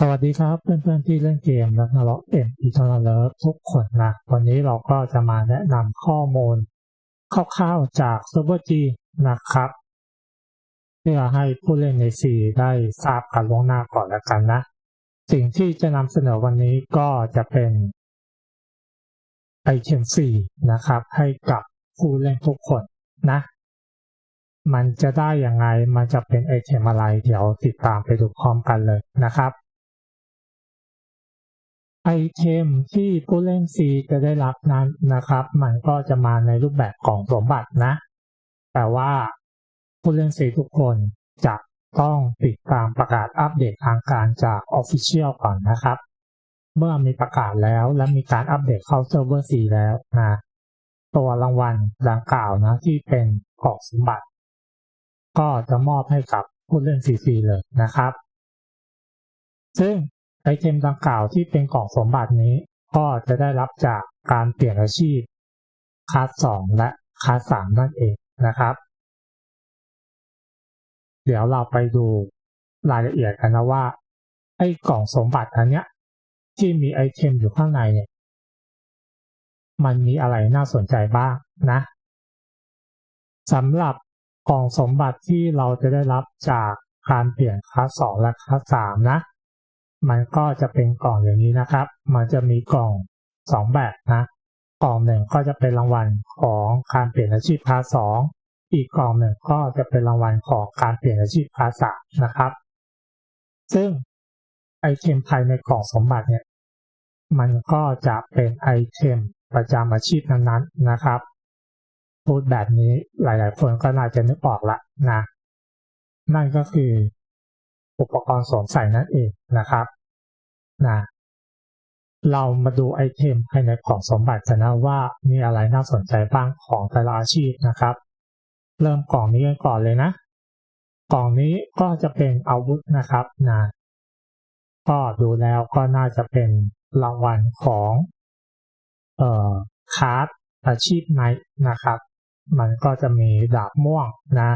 สวัสดีครับเพื่อนๆที่เล่นเกมและนล็อกเอ็มอีทอร์เลิฟทุกคนนะวันนี้เราก็จะมาแนะนำข้อมูลคร่าวๆจากซิร์ฟเวอร์จีนะครับ เพื่อให้ผู้เล่นในซีได้ทราบกันล่วงหน้าก่อนแล้วกันนะ สิ่งที่จะนำเสนอวันนี้ก็จะเป็นไอเทมฟรีนะครับ ให้กับผู้เล่นทุกคนนะ มันจะได้อยังไง มันจะเป็นไอเทมอะไร เดี๋ยวติดตามไปดูพร้อมกันเลยนะครับ ไอเทมที่ผู้เล่นซีจะได้รับนั้นนะครับ มันก็จะมาในรูปแบบของสมบัตินะ แต่ว่าผู้เล่นซีทุกคนจะต้องติดตามประกาศอัปเดตทางการจาก Official ก่อนนะครับ เมื่อมีประกาศแล้วและมีการอัปเดตเข้าเซิร์ฟเวอร์ซีแล้วนะตัวรางวัลดังกล่าวนะที่เป็นของสมบัติ ก็จะมอบให้กับผู้เล่นฟรีๆเลยนะครับ ซึ่ง ไอเทมดังกล่าวที่เป็นกล่องสมบัตินี้ ก็จะได้รับจากการเปลี่ยนอาชีพคลาสสองและคลาสสามนั่นเองนะครับ เดี๋ยวเราไปดูรายละเอียดกันนะว่า ไอ้กล่องสมบัติอันเนี้ยที่มีไอเทมอยู่ข้างในเนี่ย มันมีอะไรน่าสนใจบ้างนะสำหรับกล่องสมบัติที่เราจะได้รับจากการเปลี่ยนคลาสสองและคลาสสามนะ มันก็จะเป็นกล่องอย่างนี้นะครับ มันจะมีกล่องสองแบบนะ กล่องหนึ่งก็จะเป็นรางวัลของการเปลี่ยนอาชีพคลาสสองอีกกล่องหนึ่งก็จะเป็นรางวัลของการเปลี่ยนอาชีพคลาสสามนะครับ ซึ่งไอเทมภายในกล่องสมบัติเนี่ย มันก็จะเป็นไอเทมประจำอาชีพนั้นๆนะครับ พูดแบบนี้หลายๆคนก็น่าจะนึกออกละนะ นั่นก็คือ อุปกรณ์สวมใส่นั่นเองนะครับนะเรามาดูไอเทมภายในกล่องสมบัติกันนะว่ามีอะไรน่าสนใจบ้างของแต่ละอาชีพนะครับ เริ่มกล่องนี้กันก่อนเลยนะกล่องนี้ก็จะเป็นอาวุธนะครับนะก็ดูแล้วก็น่าจะเป็นรางวัลของเอ่อคาร์ดอาชีพไนนะครับ มันก็จะมีดาบม่วงนะ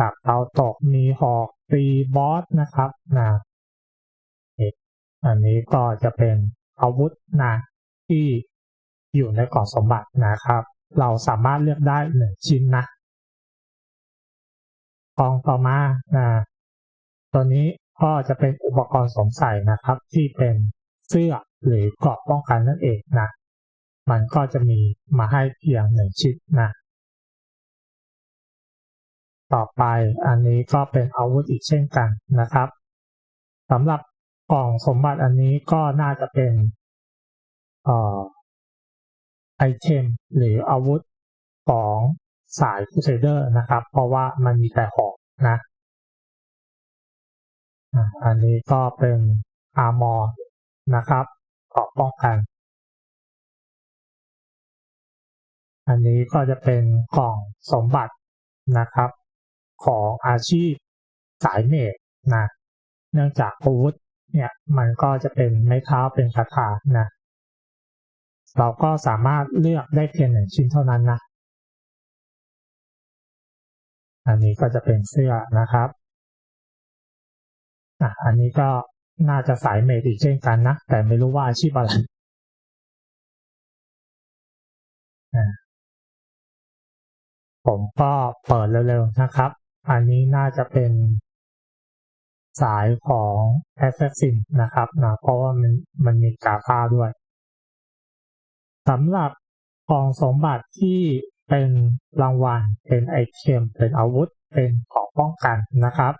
ดาบเตาตกมีหอก ตีบอสนะครับนะอันนี้ก็จะเป็นอาวุธนะที่อยู่ในกล่องสมบัตินะครับ เราสามารถเลือกได้หนึ่งชิ้นนะกองต่อมานะตัวนี้ก็จะเป็นอุปกรณ์สวมใส่นะครับ ที่เป็นเสื้อหรือเกราะป้องกันนั่นเองนะ มันก็จะมีมาให้เพียงหนึ่งชิ้นนะ ต่อไปอันนี้ก็เป็นอาวุธอีกเช่นกันนะครับสำหรับกล่องสมบัติอันนี้ก็น่าจะเป็นออไอเทมหรืออาวุธของสายคูเซเดอร์นะครับ เพราะว่ามันมีแต่หอกนะอันนี้ก็เป็นอาร์มอร์นะครับกราะป้องกัน อันนี้ก็จะเป็นกล่องสมบัตินะครับ ของอาชีพสายเมดนะเนื่องจากอาวุธเนี่ยมันก็จะเป็นไม้เท้าเป็นคาถานะเราก็สามารถเลือกได้เพียงหนึ่งชิ้นเท่านั้นนะ อันนี้ก็จะเป็นเสื้อนะครับอะอันนี้ก็น่าจะสายเมดอีกเช่นกันนะ แต่ไม่รู้ว่าอาชีพอะไรผมก็เปิดเร็วๆนะครับ อันนี้น่าจะเป็นสายของ Assassin นะครับนะเพราะว่ามันมันมีกาฟ้าด้วยสำหรับกองสมบัติที่เป็นรางวัล เป็นไอเทม เป็นอาวุธ เป็นของป้องกันนะครับ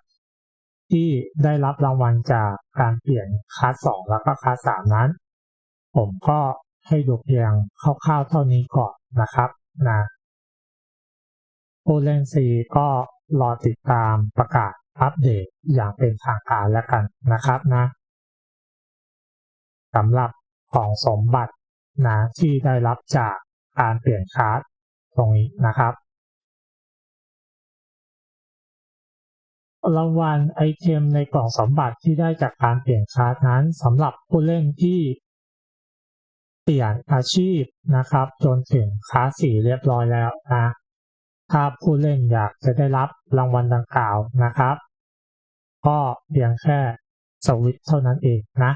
ที่ได้รับรางวัลจากการเปลี่ยนคลาสสองแล้วก็คลาสสามนั้น ผมก็ให้ดูเพียงคร่าวๆเท่านี้ก่อนนะครับนะผู้เลนซีก็ รอติดตามประกาศอัปเดตอย่างเป็นทางการแล้วกันนะครับนะสำหรับของสมบัตินะที่ได้รับจากการเปลี่ยนคาร์ดตรงนี้นะครับรางวัลไอเทมในกล่องสมบัติที่ได้จากการเปลี่ยนคาร์ดนั้นสำหรับผู้เล่นที่เปลี่ยนอาชีพนะครับ จนถึงคลาสสี่เรียบร้อยแล้วนะ ถ้าผู้เล่นอยากจะได้รับรางวัลดังกล่าวนะครับ ก็เพียงแค่สวิตเท่านั้นเองนะ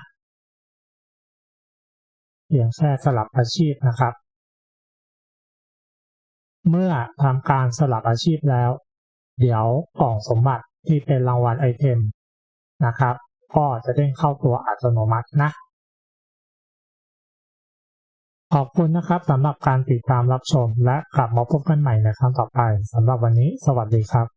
เพียงแค่สลับอาชีพนะครับ เมื่อทำการสลับอาชีพแล้ว เดี๋ยวกล่องสมบัติที่เป็นรางวัลไอเทมนะครับ ก็จะเด้งเข้าตัวอัตโนมัตินะ ขอบคุณนะครับสำหรับการติดตามรับชม และกลับมาพบกันใหม่ในครั้งต่อไปสำหรับวันนี้ สวัสดีครับ